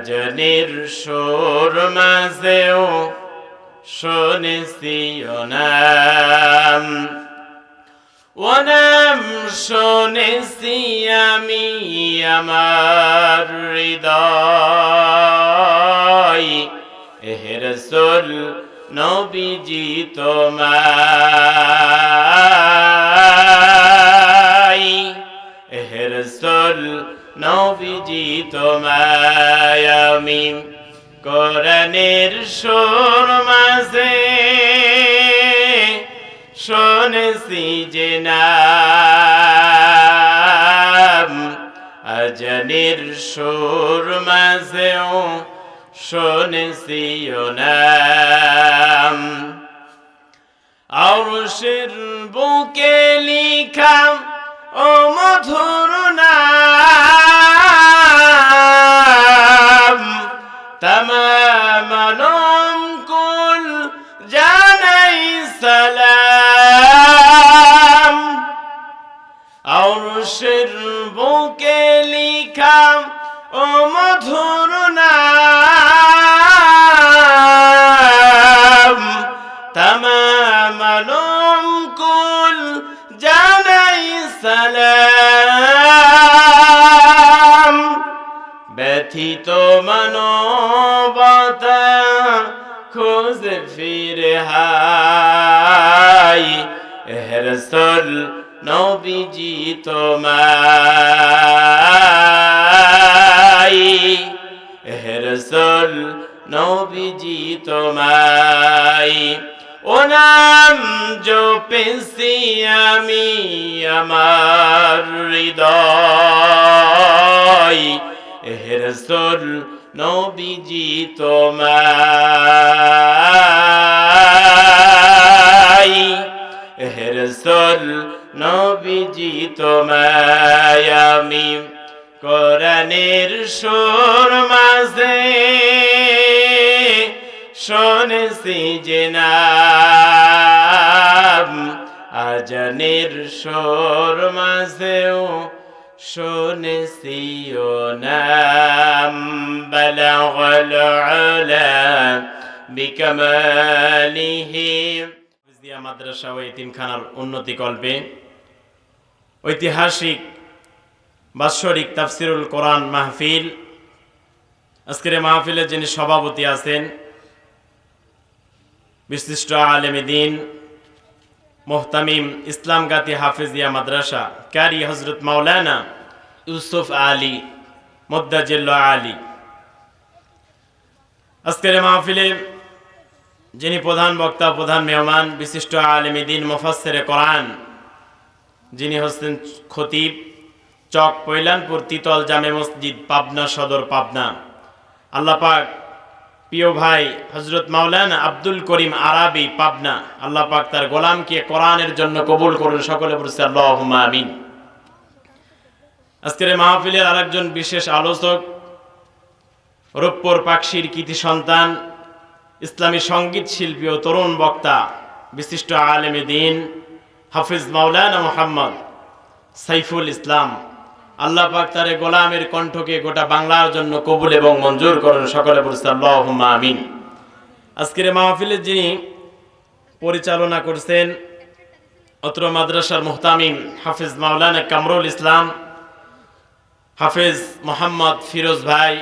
আজনের সুর মাঝেও শুনেছি নাম। ও নাম শুনেছি আমি আমার হৃদয়। এহরসুল নবীজি তোমায় নবীজি তোমায় আমি কোরআনের সুর মাঝে শুনেছি যে নাম। আজনের সুর মাঝেও শুনেছি নাম। বুকে লিখা ও মধুর আরশের বুকে লিখা ও মধুর নাম কুল জানাই সালাম। ব্যথিত মানবতা খুঁজে ফিরে হাই হেরসল নবীজি তোমায়। হেরসল নবীজি তোমায়। ও নাম জো পেছি আমি আমার হৃদয়। হেরসল নবীজি তোমায়। হেরসল নবীজি তোমায় আমি কোরআনের সুর মাঝে শুনেছি যে আজানের সুর মাঝেও শুনেছি ও নাম। দিয়া মাদ্রাসা ও এতিমখানার উন্নতি কল্পে ঐতিহাসিক বাৎসরিক তাফসিরুল কোরআন মাহফিল। আজকের মাহফিলের যিনি সভাপতি আছেন, বিশিষ্ট আলেমী দিন, মোহতামিম ইসলাম গাতি হাফিজিয়া মাদ্রাসা, ক্যারি হজরত মাওলানা ইউসুফ আলী, মোদ্দাজিল্লা আলী। আজকের মাহফিলে যিনি প্রধান বক্তা, প্রধান মেহমান, বিশিষ্ট আলেমী দিন মোফাসের কোরআন, যিনি হচ্ছেন খতিব, চক পৈলানপুর তিতল জামে মসজিদ, পাবনা সদর, পাবনা। আল্লাহ পাক প্রিয় ভাই হজরত মাওলানা আব্দুল করিম আরাবি, পাবনা। আল্লাহ পাক তার গোলামকে কোরআনের জন্য কবুল করুন, সকলে বলছে আল্লাহ আমিন। আজকের মাহফিলের আরেকজন বিশেষ আলোচক, রূপপুর পাকশির কৃতি সন্তান ইসলামী সংগীত শিল্পী ও তরুণ বক্তা, বিশিষ্ট আলেমে দিন, হাফিজ মাওলানা মোহাম্মদ সাইফুল ইসলাম। আল্লাহ পাক তার গোলামের কণ্ঠকে গোটা বাংলার জন্য কবুল এবং মঞ্জুর করেন সকলে বলছে, আল্লাহুম্মা আমিন। আজকের মাহফিলে যিনি পরিচালনা করছেন অত্র মাদ্রাসার মুহতামিম হাফিজ মাওলানা কামরুল ইসলাম, হাফিজ মোহাম্মদ ফিরোজ ভাই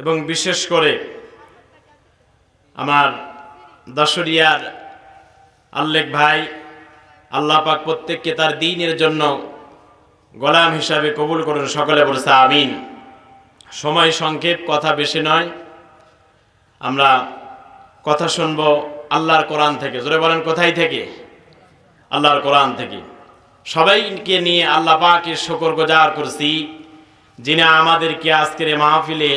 এবং বিশেষ করে আমার দশরিয়ার আল্লেখ ভাই আল্লাহ পাক প্রত্যেককে তার দিনের জন্য গোলাম হিসাবে কবুল করুন, সকলে বলছে আমিন। সময় সংক্ষেপ, কথা বেশি নয়। আমরা কথা শুনব আল্লাহর কোরআন থেকে। জোরে বলেন, কোথায় থেকে? আল্লাহর কোরআন থেকে। সবাইকে নিয়ে আল্লাহ পাকের শকর গোজার করছি, যিনি আমাদেরকে আজকের মাহফিলে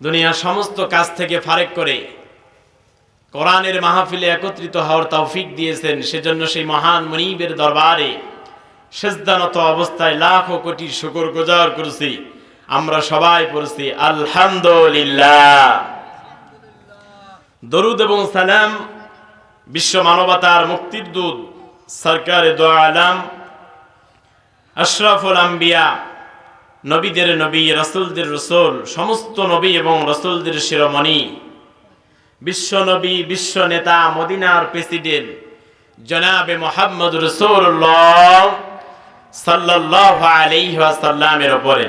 দুনিয়ার সমস্ত কাজ থেকে ফারেক করে কোরআনের মাহফিলে একত্রিত হওয়ার তৌফিক দিয়েছেন, সেজন্য সেই মহান মনিবের দরবারে সেজদানত অবস্থায় লাখো কোটি শুকর গুজার করছি। আমরা সবাই পড়ছি, আলহামদুলিল্লাহ। দরুদ এবং সালাম বিশ্ব মানবতার মুক্তির দূত, সরকারে দো আলাম, আশরাফুল আম্বিয়া নবীদের নবী, রসুলদের রসুল, সমস্ত নবী এবং রসুলদের শিরোমণি। বিশ্ব নবী, বিশ্ব নেতা, মদিনার প্রেসিডেন্ট, জনাবে মোহাম্মদ রসুল্লাহ সাল্লাহ আলাইসাল্লামের ওপরে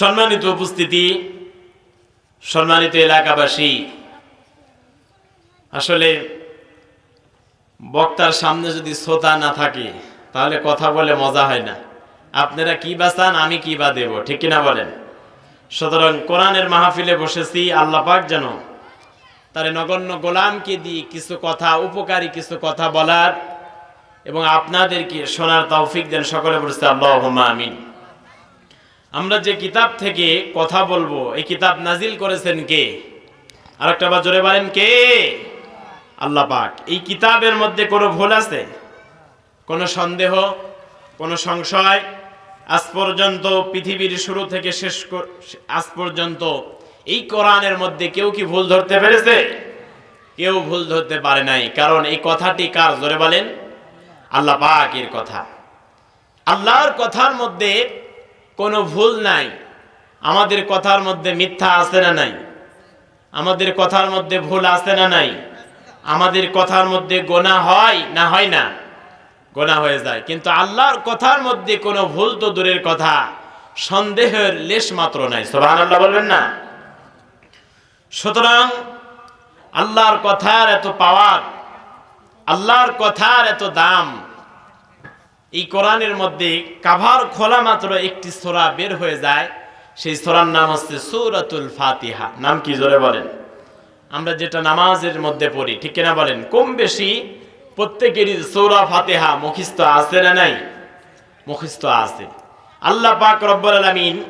সম্মানিত উপস্থিতি, সম্মানিত এলাকাবাসী, আসলে বক্তার সামনে যদি শ্রোতা না থাকে, তাহলে কথা বলে মজা হয় না। আপনারা কি বাঁচান, আমি কি বা দেব? ঠিক কিনা বলেন? সুতরাং কোরআনের মাহফিলে বসেছি, আল্লাহ পাক যেন তার নগণ্য গোলামকে দিয়ে কিছু কথা, উপকারী কিছু কথা বলার এবং আপনাদেরকে শোনার তৌফিক দেন সকলে বলছে আল্লাহ আমিন। আমরা যে কিতাব থেকে কথা বলব, এই কিতাব নাজিল করেছেন কে? আরেকটা বার জোরে বলেন, কে? আল্লাহ পাক। এই কিতাবের মধ্যে কোনো ভুল আছে? কোনো সন্দেহ? কোনো সংশয়? আজ পর্যন্ত পৃথিবীর শুরু থেকে শেষ আজ পর্যন্ত এই কোরআনের মধ্যে কেউ কি ভুল ধরতে পেরেছে? কেউ ভুল ধরতে পারে নাই। কারণ এই কথাটি কার? জোরে বলেন। আল্লাহ পাকের কথা। আল্লাহর কথার মধ্যে কোনো ভুল নাই। আমাদের কথার মধ্যে মিথ্যা আছে না নাই? আমাদের কথার মধ্যে ভুল আছে না নাই? আমাদের কথার মধ্যে গোনা হয় না হয় না? গোনা হয়ে যায়। কিন্তু আল্লাহর কথার মধ্যে কোনো ভুল তো দূরের কথা। সন্দেহের লেশ মাত্র নাই সোহান আল্লাহ বলবেন না? সুতরাং আল্লাহর কথার এত পাওয়ার, আল্লাহর কথার এত দাম, এই কোরআনের মধ্যে কাভার খোলা মাত্র একটি সোরা বের হয়ে যায়। সেই সোরার নাম হচ্ছে সৌরাতুল ফাতিহা। নাম কি জোরে বলেন? আমরা যেটা নামাজের মধ্যে পড়ি, ঠিক কিনা বলেন? কম বেশি প্রত্যেকেরই সৌরা ফাতেহা মুখিস্ত আছে না নাই? মুখিস্ত আছে। আল্লাহ পাক রব্বুল আলামিন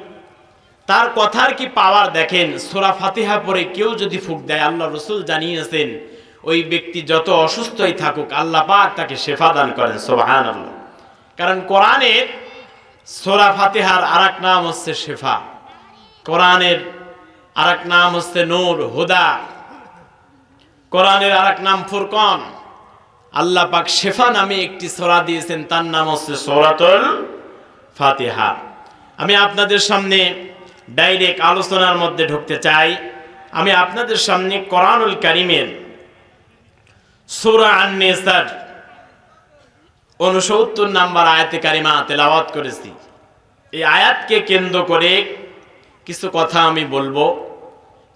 তার কথার কি পাওয়ার দেখেন? সোরা ফাতেহা পরে কেউ যদি ফুক দেয়, আল্লাহ রসুল জানিয়েছেন, ওই ব্যক্তি যত অসুস্থই থাকুক, আল্লাহ পাক তাকে শেফা দান করেন, সুবহানাল্লাহ। কারণ কোরআনের সূরা ফাতিহার আরেক নাম হচ্ছে শেফা। কোরআনের আরেক নাম হচ্ছে নূর, হুদা। কোরআনের আরেক নাম ফুরকন। আল্লাহ পাক শেফা নামে একটি সোরা দিয়েছেন, তার নাম হচ্ছে সোরাতুল ফাতিহা। আমি আপনাদের সামনে ডাইরেক্ট আলোচনার মধ্যে ঢুকতে চাই। আমি আপনাদের সামনে কোরআনুল কারিমের সূরা আন-নিসার উনসত্তর নাম্বার আয়াতে কারিমা তেলাওয়াত করেছি। এই আয়াতকে কেন্দ্র করে কিছু কথা আমি বলব।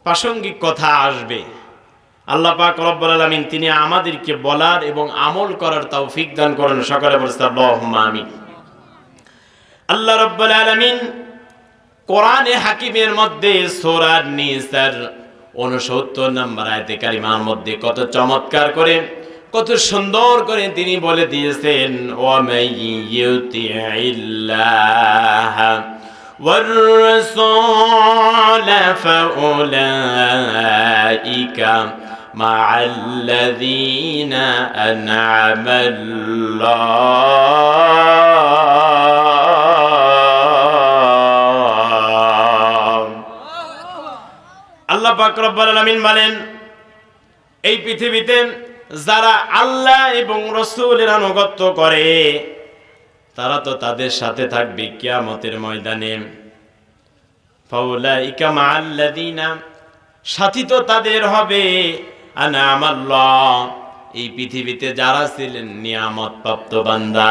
প্রাসঙ্গিক কথা আসবে। আল্লাহ পাক রব্বুল আলামিন তিনি আমাদেরকে বলার এবং আমল করার তৌফিক দান করেন সকলে বলছে আল্লাহুম্মা আমিন আল্লাহ রব্বুল আলামিন কোরআনে হাকিমের মধ্যে সূরা নিসার 69 নম্বর আয়াতে কারিমার মধ্যে কত চমৎকার করে কত সুন্দর করে তিনি বলে দিয়েছেন ওয়া মাইয়ুতিইল্লাহ والرسول فأولئك مع الذين أنعم الله আল্লাহ পাক রব্বুল আলামিন বলেন এই পৃথিবীতে যারা আল্লাহ এবং রসুলের আনুগত্য করে তারা তো তাদের সাথে থাকবে কিয়ামতের ময়দানে ফাউলাইকা মাআল্লাযীনা সাথী তো তাদের হবে আনামাল্লাহ এই পৃথিবীতে যারা ছিলেন নিয়ামত প্রাপ্ত বান্দা,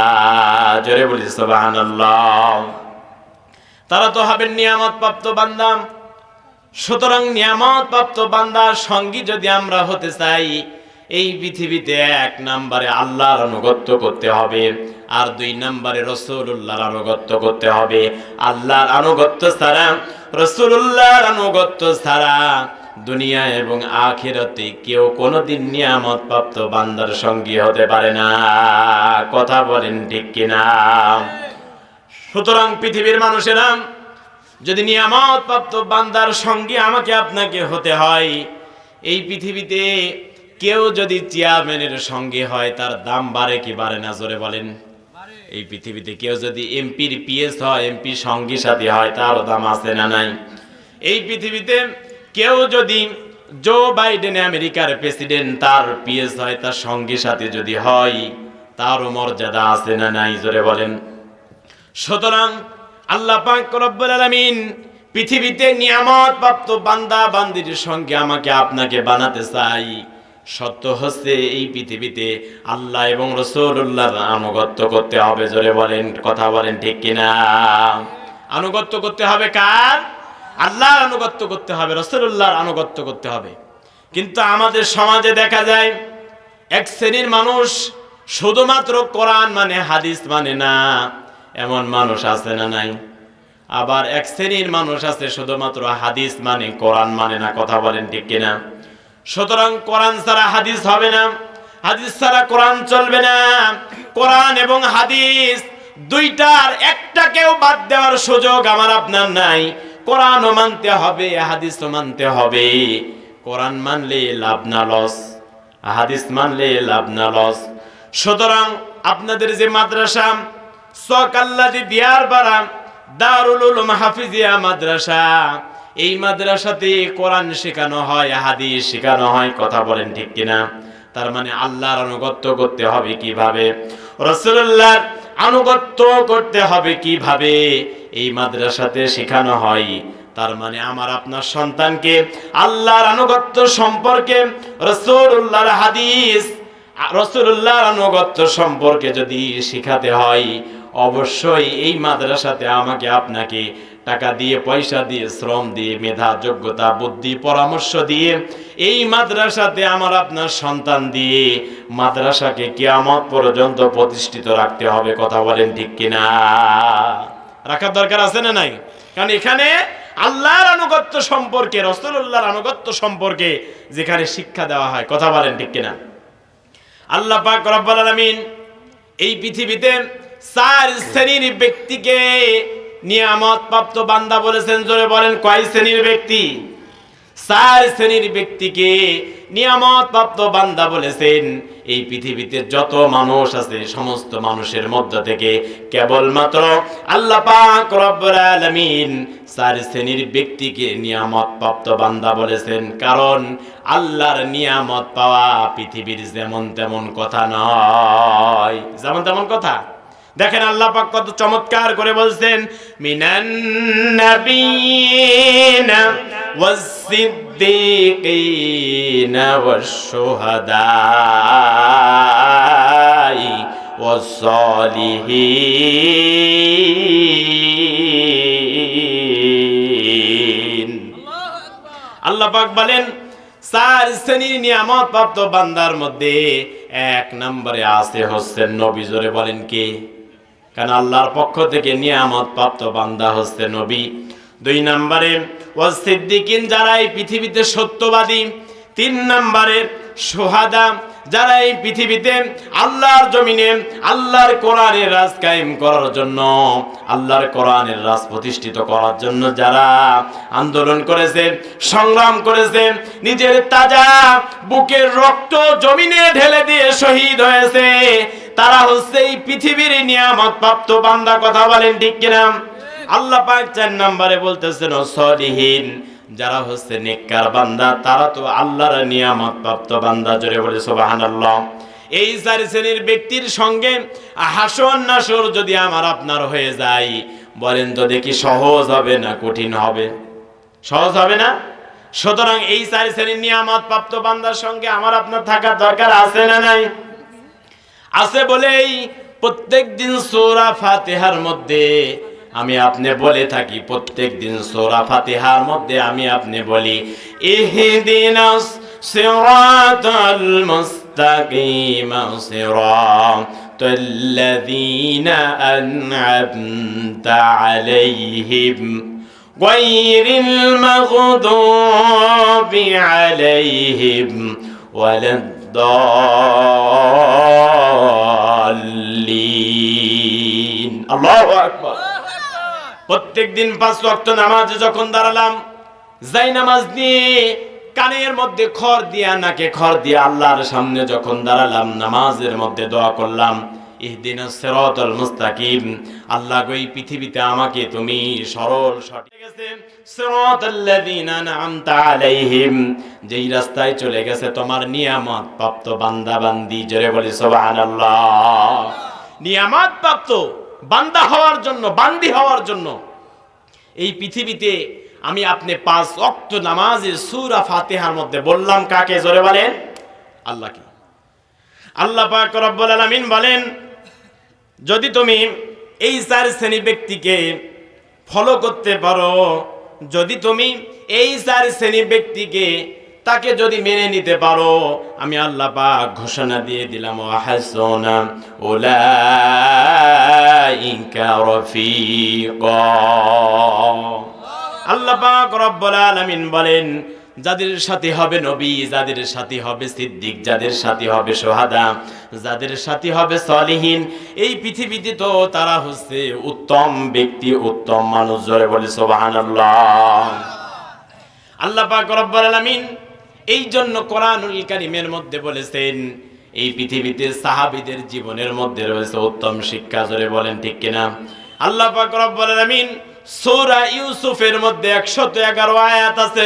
জোরে বলি সুবহানাল্লাহ। তারা তো হবেন নিয়ামত প্রাপ্ত বান্দা। সুতরাং নিয়ামত প্রাপ্ত বান্দার সঙ্গী যদি আমরা হতে চাই, এই পৃথিবীতে এক নম্বরে আল্লাহর আনুগত্য করতে হবে, আর দুই নম্বরে রসুল্লাহর আনুগত্য করতে হবে। আল্লাহর আনুগত্য ছাড়া রসুল্লাহর আনুগত্য ছাড়া দুনিয়া এবং আখিরাতে কেউ কোনোদিন নিয়ামত প্রাপ্ত বান্দার সঙ্গী হতে পারে না। কথা বলেন ঠিক কিনা? সুতরাং পৃথিবীর মানুষেরা, যদি নিয়ামত প্রাপ্ত বান্দার সঙ্গী আমাকে আপনাকে হতে হয়, এই পৃথিবীতে কেউ যদি চেয়ারম্যানের সঙ্গে হয়, তার দাম বাড়ে কি বাড়ে না? জোরে বলেন। এই পৃথিবীতে কেউ যদি এমপির পিএস হয় এমপি সঙ্গী সাথী হয়, তারও দাম আছে না নাই? এই পৃথিবীতে কেউ যদি জো বাইডেন আমেরিকার প্রেসিডেন্ট তার পিএস হয়, তার সঙ্গী সাথে যদি হয়, তারও মর্যাদা আছে না নাই? জোরে বলেন। সুতরাং আল্লাহ পাক রব্বুল আলামিন পৃথিবীতে নিয়ামত প্রাপ্ত বান্দা বান্দির সঙ্গে আমাকে আপনাকে বানাতে চাই। সত্য হচ্ছে এই পৃথিবীতে আল্লাহ এবং রসুল্লাহর আনুগত্য করতে হবে। জোরে বলেন, কথা বলেন ঠিক কিনা? আনুগত্য করতে হবে কার? আল্লাহর আনুগত্য করতে হবে রসুল্লাহর আনুগত্য করতে হবে। কিন্তু আমাদের সমাজে দেখা যায়, এক শ্রেণির মানুষ শুধুমাত্র কোরআন মানে হাদিস মানে না, এমন মানুষ আছে না নাই? আবার এক শ্রেণির মানুষ আছে শুধুমাত্র হাদিস মানে কোরআন মানে না, কথা বলেন ঠিক কিনা? সুতরাং কোরআন ছাড়া হাদিস হবে না, হাদিস ছাড়া কোরআন চলবে না। কোরআন এবং হাদিস দুইটার একটাকেও বাদ দেওয়ার সুযোগ আমার আপনার নাই। কোরআনও মানতে হবে হাদিসও মানতে হবে। কোরআন মানলে লাভ না লস, হাদিস মানলে লাভ না লস। সুতরাং আপনাদের যে মাদ্রাসা সকাল্লাদি দিয়ার বারা দারুল উলুম হাফিজিয়া মাদ্রাসা, এই মাদ্রাসাতে কোরআন শেখানো হয়, হাদিস শেখানো হয়, কথা বলেন ঠিক কিনা? তার মানে আল্লাহর আনুগত্য করতে হবে কীভাবে? রসুল্লাহর আনুগত্য করতে হবে কীভাবে? এই মাদ্রাসাতে শেখানো হয়। তার মানে আমার আপনার সন্তানকে আল্লাহর আনুগত্য সম্পর্কে রসুল্লাহর হাদিস রসুল্লাহর আনুগত্য সম্পর্কে যদি শিখাতে হয়, অবশ্যই এই মাদ্রাসাতে আমাকে আপনাকে টাকা দিয়ে, পয়সা দিয়ে, শ্রম দিয়ে, মেধা, যোগ্যতা, বুদ্ধি, পরামর্শ দিয়ে এই মাদ্রাসাতে আমার আপনার সন্তান দিয়ে মাদ্রাসাকে কেয়ামত পর্যন্ত প্রতিষ্ঠিত রাখতে হবে। কথা বলেন ঠিক কিনা? রাখার দরকার আছে না নাই? কারণ এখানে আল্লাহর আনুগত্য সম্পর্কে রসুল্লাহর আনুগত্য সম্পর্কে যেখানে শিক্ষা দেওয়া হয়, কথা বলেন ঠিক কিনা? আল্লাহ পাক রব্বুল আলামিন এই পৃথিবীতে চার শ্রেণির ব্যক্তিকে নিয়ামত প্রাপ্ত বান্দা বলেছেন, জোরে বলেন, কয় শ্রেণির ব্যক্তি? চার শ্রেণির ব্যক্তিকে নিয়ামত প্রাপ্ত বান্দা বলেছেন এই পৃথিবীতে যত মানুষ আছে, সমস্ত মানুষের মধ্য থেকে কেবলমাত্র আল্লাহ পাক রব্বুল আলামিন চার শ্রেণির ব্যক্তিকে নিয়ামত প্রাপ্ত বান্দা বলেছেন। কারণ আল্লাহর নিয়ামত পাওয়া পৃথিবীর যেমন তেমন কথা নয়। যেমন তেমন কথা। দেখেন আল্লাহ পাক কত চমৎকার করে বলছেন মিনান ওয়াস-সিদ্দিকিনা ওয়াশ-শুহাদাই ওয়াস-সালিহিন আল্লাহ পাক বলেন, চার শ্রেণির নিয়ামত প্রাপ্ত বান্দার মধ্যে এক নম্বরে আছে হচ্ছেন নবী। জোরে বলেন কে? কারণ আল্লাহর পক্ষ থেকে নিয়ামত প্রাপ্ত বান্দা হচ্ছে নবী। দুই নম্বরে ও সিদ্দিকিন যারা এই পৃথিবীতে সত্যবাদী, তিন নম্বরে সোহাদা, যারা এই পৃথিবীতে আল্লাহর জমিনে আল্লাহর কোরআনের রাজ কায়েম করার জন্য, আল্লাহর কোরআনের রাজ প্রতিষ্ঠিত করার জন্য যারা আন্দোলন করেছে, সংগ্রাম করেছে, নিজের তাজা বুকের রক্ত জমিনে ঢেলে দিয়ে শহীদ হয়েছে, তারা হচ্ছে এই পৃথিবীর নিয়ামত প্রাপ্ত বান্দা, কথা বলেন ঠিক কিনা? আল্লাহ পাক চার নম্বরে বলতেছেন সলিহীন, যারা হচ্ছে নেককার বান্দা, তারা তো আল্লাহর নিয়ামত প্রাপ্ত বান্দা। জোরে বলে, সুবহানাল্লাহ। এই চার শ্রেণির ব্যক্তির সঙ্গে হাসন নাসর যদি আমার আপনার হয়ে যায়, বলেন তো দেখি সহজ হবে না কঠিন হবে? সহজ হবে না? সুতরাং এই চার শ্রেণির নিয়ামত প্রাপ্ত বান্দার সঙ্গে আমার আপনার থাকার দরকার আছে না নাই? আছে বলেই প্রত্যেক দিন সৌরা ফাতেহার মধ্যে আমি আপনি বলে থাকি প্রত্যেক দিন সৌরা ফাতিহার মধ্যে আমি আপনি বলি ইহদিনাস সিরাতাল মুস্তাকিম সিরাতাল্লাযীনা আন'আমতা আলাইহিম غير المغضوب عليهم ولا الضالين الله أكبر প্রত্যেক দিন পাঁচ ওয়াক্ত নামাজে যখন দাঁড়ালাম, যাই নামাজ দিয়ে কানের মধ্যে খড় দিয়া, নাকে খড় দিয়া আল্লাহর সামনে যখন দাঁড়ালাম, নামাজের মধ্যে দোয়া করলাম, ইহদিনাস সিরাতাল মুস্তাকিম, আল্লাহ গো, এই পৃথিবীতে আমাকে তুমি সরল, সঠিক সিরাতাল্লাযিনা আন'আমতা আলাইহিম, যেই রাস্তায় চলে গেছে তোমার নিয়ামত প্রাপ্ত বান্দা বান্দি জোরে বলি সুবহানাল্লাহ। নিয়ামত প্রাপ্ত বান্দা হওয়ার জন্য, বান্দি হওয়ার জন্য। এই পৃথিবীতে আমি আপনি পাঁচ অক্ত নামাজে সুরা ফাতেহার মধ্যে বললাম কাকে? জোরে বলেন, আল্লাহকে। আল্লাহ রব্বুল আলামিন বলেন, যদি তুমি এই চার শ্রেণি ব্যক্তিকে ফলো করতে পারো, যদি তুমি এই চার শ্রেণি ব্যক্তিকে তাকে যদি মেনে নিতে পারো, আমি আল্লাহ পাক ঘোষণা দিয়ে দিলাম ও হাসনা উলাইকা রফিকা। আল্লাহ পাক রব্বুল আলামিন বলেন, যাদের সাথে হবে নবী, যাদের সাথে হবে সিদ্দিক, যাদের সাথে হবে সোহাদা, যাদের সাথে হবে সলিহীন, এই পৃথিবীতে তো তারা হচ্ছে উত্তম ব্যক্তি, উত্তম মানুষ, জোরে বলে সুবহানাল্লাহ। আল্লাহ পাক রব্বুল আলামিন এই জন্য কোরআনুল কারীমের মধ্যে বলেছেন, এই পৃথিবীতে সাহাবিদের জীবনের মধ্যে রয়েছে উত্তম শিক্ষা, জোরে বলেন ঠিক কিনা? আল্লাহ পাক রব্বুল আলামিন সূরা ইউসুফের মধ্যে 111 আয়াত আছে।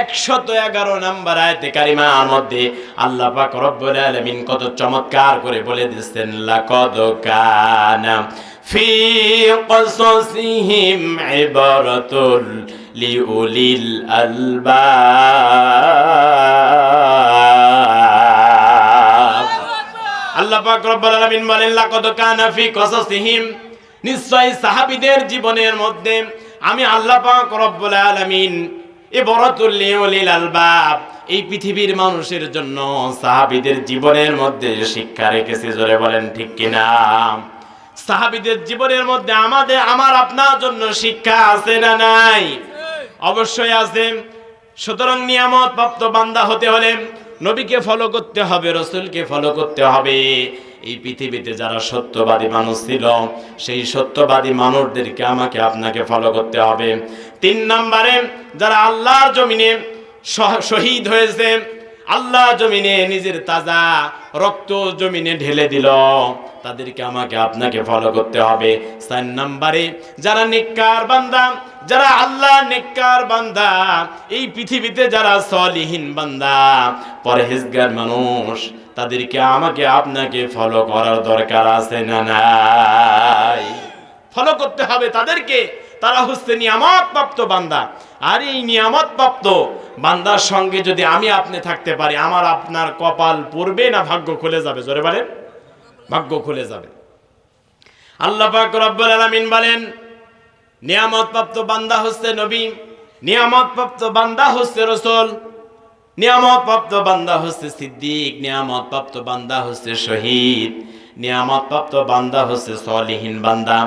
111 নাম্বার আয়াতে কারিমার মধ্যে আল্লাহ পাক রব্বুল আলামিন কত চমৎকার করে বলে দিচ্ছেন লাকাদ কানা ফি কসসিহিম ইবারাতুল লিউলিল আলবাব। আল্লাহ পাক রব্বুল আলামিন বলেন, লাকাদ কানা ফি কসসিহিম নিশ্চয় সাহাবীদের জীবনের মধ্যে আমি আল্লাহ পাক রব্বুল আলামিন এ বরাতুল লিউলিল আলবাব, এই পৃথিবীর মানুষের জন্য সাহাবীদের জীবনের মধ্যে শিক্ষা রেখেছে। জোরে বলেন, ঠিক কিনা? সাহাবীদের জীবনের মধ্যে আমাদের, আমার আপনার জন্য শিক্ষা আছে না নাই? অবশ্যই আছে সুতরাং নিয়ামত প্রাপ্ত বান্দা হতে হলে নবীকে ফলো করতে হবে, রসুলকে ফলো করতে হবে। এই পৃথিবীতে যারা সত্যবাদী মানুষ ছিল, সেই সত্যবাদী মানুষদেরকে আমাকে আপনাকে ফলো করতে হবে। তিন নম্বরে, যারা আল্লাহর জমিনে শহীদ হয়েছে আল্লাহ জমিনে নিজের তাজা রক্ত জমিনে ঢেলে দিল, তাদেরকে আমাকে আপনাকে ফলো করতে হবে। চার নম্বরে, যারা নিকার বান্দা যারা আল্লাহ নিকার বান্দা, এই পৃথিবীতে যারা সলিহীন বান্দা, পরহেজগার মানুষ, তাদেরকে আমাকে আপনাকে ফলো করার দরকার আছে না নাই? ফলো করতে হবে তাদেরকে। তারা হচ্ছে নিয়ামত প্রাপ্ত বান্দা। আর এই নিয়ামত প্রাপ্ত বান্দার সঙ্গে যদি আমি আপনি থাকতে পারি, আমার আপনার কপাল পড়বে না, ভাগ্য খুলে যাবে। জোরে বলেন, ভাগ্য খুলে যাবে। আল্লাহ পাক রব্বুল আলামিন বলেন নিয়ামত প্রাপ্ত বান্দা হচ্ছে নবী নিয়ামত প্রাপ্ত বান্দা হচ্ছে রসুল নিয়ামত প্রাপ্ত বান্দা হচ্ছে সিদ্দিক নিয়ামত প্রাপ্ত বান্দা হচ্ছে শহীদ নিয়ামত প্রাপ্ত বান্দা হচ্ছে সলিহীন বান্দা।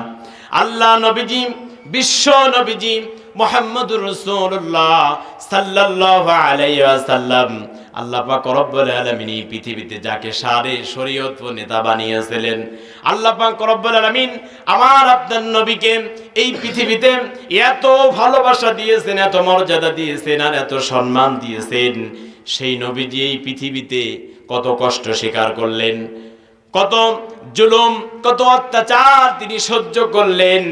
আল্লাহ নবীজি, বিশ্ব নবীজি মোহাম্মদুর রসুল্লাহ সাল্লাল্লাহু আলাইহি ওয়াসাল্লাম আল্লাহ পাক রব্বুল আলামিন এই পৃথিবীতে যাকে সারে, শরীয়ত ও নেতা বানিয়েছিলেন। আল্লাহ পাক রব্বুল আলামিন আমার আপনার নবীকে এই পৃথিবীতে এত ভালোবাসা দিয়েছেন, এত মর্যাদা দিয়েছেন আর এত সম্মান দিয়েছেন। সেই নবীজি এই পৃথিবীতে কত কষ্ট স্বীকার করলেন। কত জুলুম, কত অত্যাচার তিনি সহ্য করলেন।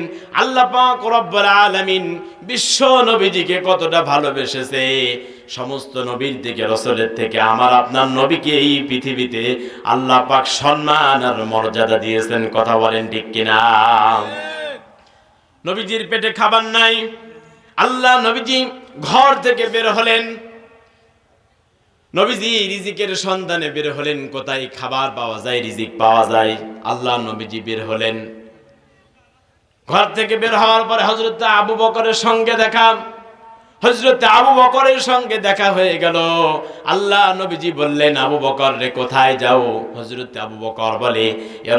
আল্লাহ পাক রব্বুল আলামিন বিশ্ব নবীজিকে কতটা ভালোবেসেছে। সমস্ত নবীর দিকে, রসলের থেকে আমার আপনার নবীকে এই পৃথিবীতে আল্লাহ পাক সম্মান আর মর্যাদা দিয়েছেন, কথা বলেন ঠিক কিনা? নবীজির পেটে খাবার নাই। আল্লাহ নবীজি ঘর থেকে বের হলেন। নবীজি রিজিকের সন্ধানে বের হলেন কোথায়? খাবার পাওয়া যায়, রিজিক পাওয়া যায়। আল্লাহ নবীজি বের হলেন। ঘর থেকে বের হওয়ার পরে হজরত আবু বকরের সঙ্গে দেখা। হজরত আবু বকরের সঙ্গে দেখা হয়ে গেল। আল্লাহ নবীজি বললেন, আবু বকর রে, কোথায় যাও? হজরত আবু বকর বলে, ইয়া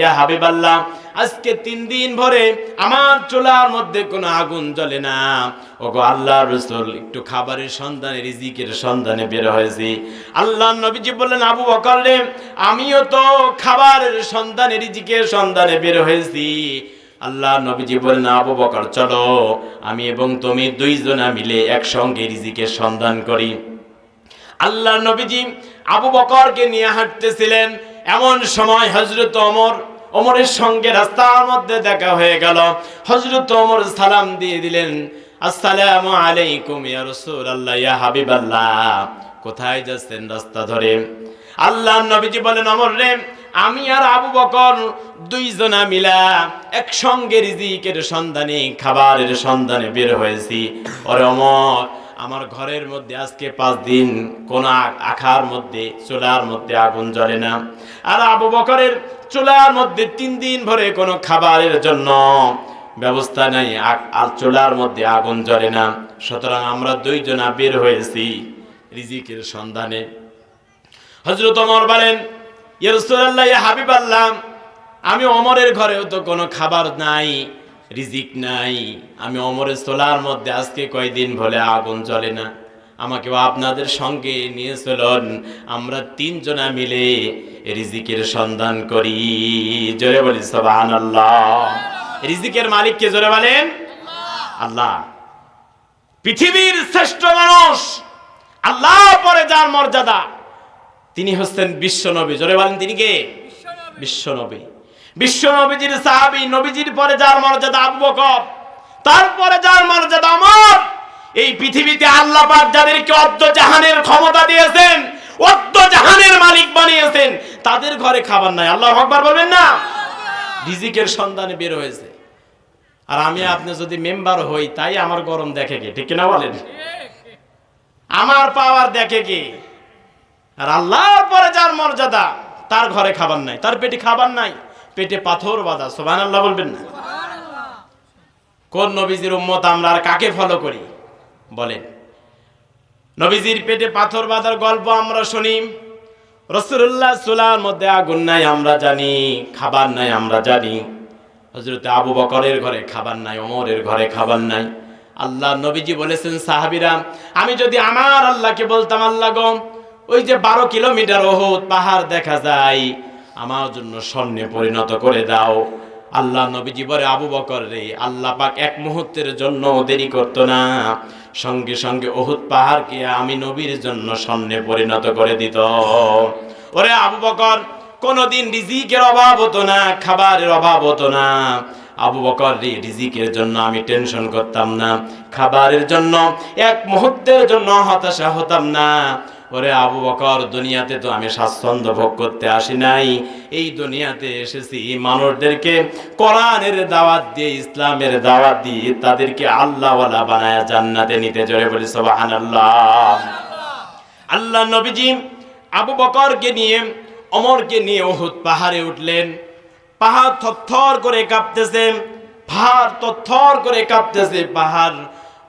ইয়া হাবিবাল্লাহ, আজকে তিন দিন ভরে আমার চুলার মধ্যে কোনো আগুন জ্বলে না। ওগো আল্লাহ রসুল, একটু খাবারের সন্ধানে, রিজিকের সন্ধানে বের হয়েছি। আল্লাহ নবীজি বললেন, আবু বকর রে, আমিও তো খাবারের সন্ধানে, রিজিকের সন্ধানে বের হয়েছি। আল্লাহ নবীজি বললেন আবু বকর, চলো। আমি এবং তুমি দুইজনা মিলে একসঙ্গে রিজিকের সন্ধান করি। আল্লাহ নবীজি আবু বকরকে নিয়ে হাঁটতেছিলেন। এমন সময় হজরত অমর অমরের সঙ্গে রাস্তার মধ্যে দেখা হয়ে গেল। হজরত অমর সালাম দিয়ে দিলেন, আসসালামু আলাইকুম ইয়া রাসূলুল্লাহ, ইয়া হাবিবাল্লাহ, কোথায় যাচ্ছেন রাস্তা ধরে? আল্লাহ নবীজি বলেন অমর রে আমি আর আবু বকর দুইজনা মিলা একসঙ্গে রিজিকের সন্ধানে, খাবারের সন্ধানে বের হয়েছি। ওরে অমর, আমার ঘরের মধ্যে আজকে পাঁচ দিন কোন আখার মধ্যে, চুলার মধ্যে আগুন জ্বলে না। আর আবু বকরের চুলার মধ্যে তিন দিন ভরে কোনো খাবারের জন্য ব্যবস্থা নাই আর চুলার মধ্যে আগুন জ্বলে না। সুতরাং আমরা দুইজনা বের হয়েছি রিজিকের সন্ধানে। হজরত অমর বলেন হাবিব আল্লাহ, আমি অমরের ঘরেও তো কোনো খাবার নাই, রিজিক নাই। আমি অমরের সোলার মধ্যে আজকে কয়দিন ভলে আগুন চলে না। আমাকেও আপনাদের সঙ্গে নিয়ে চলুন। আমরা তিনজনা মিলে রিজিকের সন্ধান করি। জোরে বলি সবান আল্লাহ রিজিকের মালিককে জোরে বলেন, আল্লাহ। পৃথিবীর শ্রেষ্ঠ মানুষ, আল্লাহ পরে যার মর্যাদা। তিনি হচ্ছেন বিশ্ব নবী জোরে বলেন তিনি কে? বিশ্ব নবী বিশ্ব নবীজির সাহাবী নবীজির পরে যার মর্যাদা আবু বকর তারপরে যার মর্যাদা আমার এই পৃথিবীতে আল্লাহ পাক যাদেরকে অদ্য জাহানের ক্ষমতা দিয়েছেন অদ্য জাহানের মালিক বানিয়েছেন তাদের ঘরে খাবার নাই। আল্লাহ আকবার বলবেন না? রিজিকের সন্ধানে বের হয়েছে। আর আমি আপনি যদি মেম্বার হই তাই আমার গরম দেখে কে? ঠিক কিনা বলেন? আমার পাওয়ার দেখে কে? আর আল্লাহর পরে যার মর্যাদা তার ঘরে খাবার নাই তার পেটে খাবার নাই পেটে পাথর বাঁধা সোভান আল্লাহ বলবেন না? কোন নবীজির উম্মত আমরা আর কাকে ফলো করি? বলেন। নবীজির পেটে পাথর বাঁধার গল্প আমরা শুনি। রসুল্লাহ সুলার মধ্যে আগুন নাই আমরা জানি। খাবার নাই আমরা জানি। হজরত আবু বকরের ঘরে খাবার নাই ওমরের ঘরে খাবার নাই। আল্লাহ নবীজি বলেছেন সাহাবিরা আমি যদি আমার আল্লাহকে বলতাম আল্লাহ গো ওই যে বারো কিলোমিটার ওহুদ পাহাড় দেখা যায়, আমার জন্য স্বর্ণে পরিণত করে দাও। আল্লাহ নবীজি বলে, আবু বকর রে, আল্লাহ পাক এক মুহূর্তের জন্য দেরি করতো না। সঙ্গে সঙ্গে ওহুদ পাহাড়কে আমি নবীর জন্য স্বর্ণে পরিণত করে দিত। ওরে আবু বকর, কোনোদিন রিজিকের অভাব হতো না, খাবারের অভাব হতো না। আবু বকর রে, রিজিকের জন্য আমি টেনশন করতাম না। খাবারের জন্য, এক মুহূর্তের জন্য হতাশা হতাম না। ওরে আবু বকর, দুনিয়াতে তো আমি স্বাচ্ছন্দ্য ভোগ করতে আসি নাই। এই দুনিয়াতে এসেছি মানুষদেরকে কোরআনের দাওয়াত দিয়ে, ইসলামের দাওয়াত দিয়ে, তাদেরকে আল্লাহওয়ালা বানায় জান্নাতে নিতে জোরে বলি সুবহানাল্লাহ। আল্লাহ নবীজি আবু বকরকে নিয়ে অমরকে নিয়ে ওহুদ পাহাড়ে উঠলেন। পাহাড় থরথর করে কাঁপতেছে, পাহাড় থরথর করে কাঁপতেছে, পাহাড়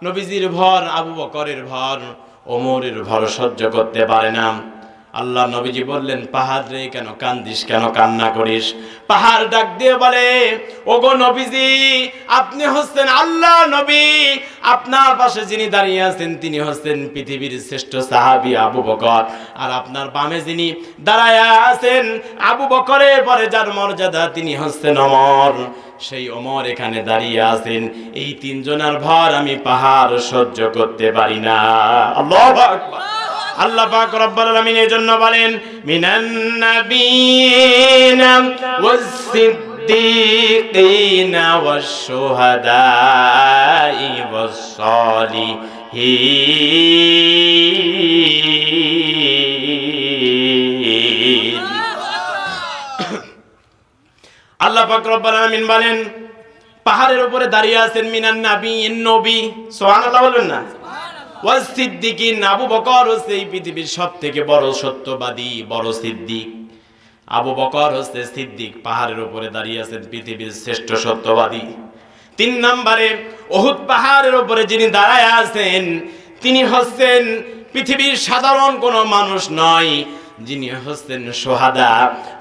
নবীজির ভর, আবু বকরের ভর। ওমরের ভর সহ্য করতে পারে না। আল্লাহ নবীজি বললেন, পাহাড় রে কেন কান্দিস, কেন কান্না করিস? পাহাড় ডাক দিয়ে বলে, ওগো নবীজি, আপনি হচ্ছেন আল্লাহ নবী। আপনার পাশে যিনি দাঁড়িয়ে আছেন, তিনি হচ্ছেন পৃথিবীর শ্রেষ্ঠ সাহাবী আবু বকর। আর আপনার বামে যিনি দাঁড়ায় আছেন, আবু বকরের পরে যার মর্যাদা, তিনি হচ্ছেন অমর। সেই অমর এখানে দাঁড়িয়ে আছেন। এই তিনজনের ভর আমি পাহাড় সহ্য করতে পারি না। আল্লাহু আল্লাহ পাক রব্বুল আলামিন এই জন্য বলেন মিনান নাবিয়িনা ওয়াস সিদ্দিকিনা ওয়াস আল্লাহ পাক রব্বুল আলামিন বলেন পাহাড়ের উপরে দাঁড়িয়ে আছেন মিনান নাবিয়িন নবী। সুবহানাল্লাহ বলবেন না। ওয়াজ সিদ্দিকিন আবু বকর হচ্ছে এই পৃথিবীর সব থেকে বড় সত্যবাদী বড় সিদ্দিক। আবু বকর হচ্ছে সিদ্দিক পাহাড়ের উপরে দাঁড়িয়ে আছেন পৃথিবীর শ্রেষ্ঠ সত্যবাদী। তিন নম্বরে ওহুদ পাহাড়ের উপরে যিনি দাঁড়ায় আছেন তিনি হচ্ছেন পৃথিবীর সাধারণ কোনো মানুষ নয় যিনি হচ্ছেন সোহাদা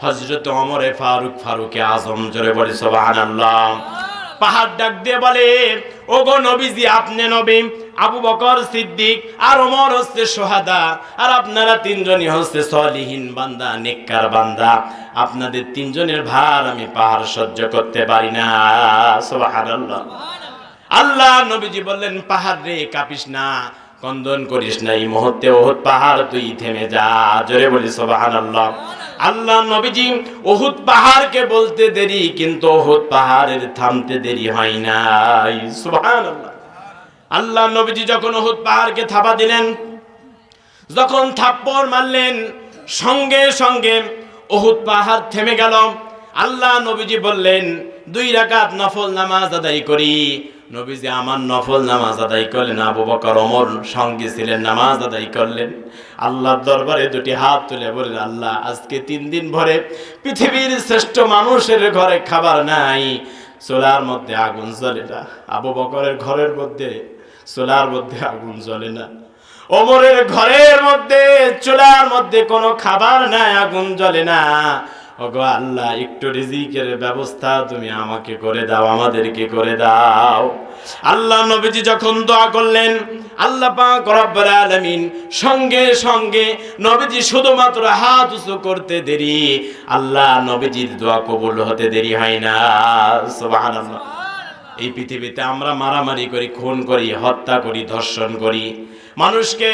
হজরত অমরে ফারুক ফারুকে আজম, জোরে বলে সোবাহান পাহাড় ডাক দিয়ে বলে ও গো নবীজি, আপনি নবী, আবু বকর সিদ্দিক আর ওমর হচ্ছে সোহাদা, আর আপনারা তিনজনই হচ্ছে সলিহীন বান্দা, নেককার বান্দা। আপনাদের তিনজনের ভার আমি পাহাড় সহ্য করতে পারি না। সুবহানাল্লাহ। আল্লাহ নবীজি বললেন, পাহাড় রে, কাপিস না। কন্দন করিস না, এই মুহূর্তে ওহুদ পাহাড় তুই থেমে যা। জোরে বলি, সুবহানাল্লাহ। আল্লাহ আল্লাহ নবীজি ওহুদ পাহাড়কে বলতে দেরি, কিন্তু ওহুদ পাহাড়ের থামতে দেরি হয় নাই। সুবহানাল্লাহ। আল্লাহ নবীজি যখন ওহুদ পাহাড়কে থাবা দিলেন, যখন থাপ্পড় মারলেন, সঙ্গে সঙ্গে ওহুদ পাহাড় থেমে গেল। আল্লাহ নবীজি বললেন, দুই রাকাত নফল নামাজ আদায় করি। নবীজি আমার নফল নামাজ আদায় করলেন, আবু বকর ওমর সঙ্গে ছিলেন, নামাজ আদায় করলেন। আল্লাহর দরবারে দুটি হাত তুলে বললেন, আল্লাহ, আজকে তিন দিন ভরে পৃথিবীর শ্রেষ্ঠ মানুষের ঘরে খাবার নাই, চোলার মধ্যে আগুন জ্বলে না। আবু বকরের ঘরের মধ্যে, চোলার মধ্যে আগুন জ্বলে না। ওমরের ঘরের মধ্যে, চোলার মধ্যে কোনো খাবার নাই, আগুন জ্বলে না। ওগো আল্লাহ, একটু রিজিকের ব্যবস্থা তুমি আমাকে করে দাও, আমাদেরকে করে দাও। আল্লাহ নবীজি যখন দোয়া করলেন, আল্লাহ পাক রব্বুল আলামিন সঙ্গে সঙ্গে নবীজি শুধুমাত্র হাত উঁচু করতে দেরি, আল্লাহ নবীজির দোয়া কবুল হতে দেরি হয় না। সুবহানাল্লাহ। এই পৃথিবীতে আমরা মারামারি করি, খুন করি, হত্যা করি, ধর্ষণ করি। মানুষকে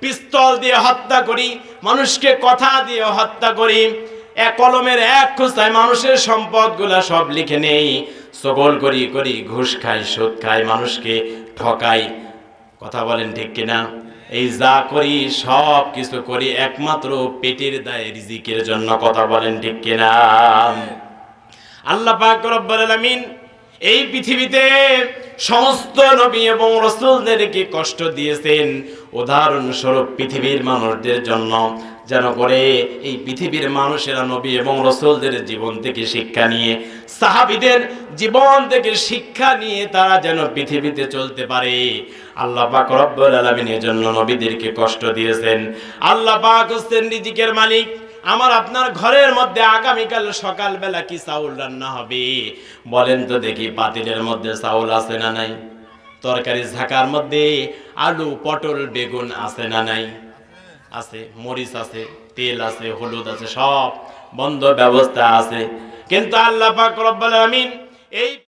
পিস্তল দিয়ে হত্যা করি, মানুষকে কথা দিয়ে হত্যা করি। এক কলমের এক খোঁচায় মানুষের সম্পদগুলা সব লিখে নেই। সবল করি করি ঘুষ খাই, সুদ খাই, মানুষকে ঠকাই। কথা বলেন ঠিক কিনা? এই যা করি, সব কিছু করি একমাত্র পেটের দায় রিজিকের জন্য। কথা বলেন ঠিক কিনা? আল্লাহ পাক রব্বুল আলামিন এই পৃথিবীতে সমস্ত নবী এবং রসুলদেরকে কষ্ট দিয়েছেন। উদাহরণস্বরূপ পৃথিবীর মানুষদের জন্য যেন করে এই পৃথিবীর মানুষেরা নবী এবং রসুলদের জীবন থেকে শিক্ষা নিয়ে, সাহাবিদের জীবন থেকে শিক্ষা নিয়ে তারা যেন পৃথিবীতে চলতে পারে। আল্লাহ পাক রব্বুল আলামিনের জন্য নবীদেরকে কষ্ট দিয়েছেন। আল্লাহ পাক হচ্ছেন রিজিকের মালিক। আমার আপনার ঘরের মধ্যে আগামীকাল সকালবেলা কি চাউল রান্না হবে? বলেন তো দেখি পাতিলের মধ্যে চাউল আছে না নাই? তরকারি ঝাঁকার মধ্যে আলু, পটল, বেগুন আছে না নাই? আছে, মরিচ আছে, তেল আছে, হলুদ আছে, সব বন্ধ ব্যবস্থা আছে। কিন্তু আল্লাহ পাক রব্বুল আমিন এই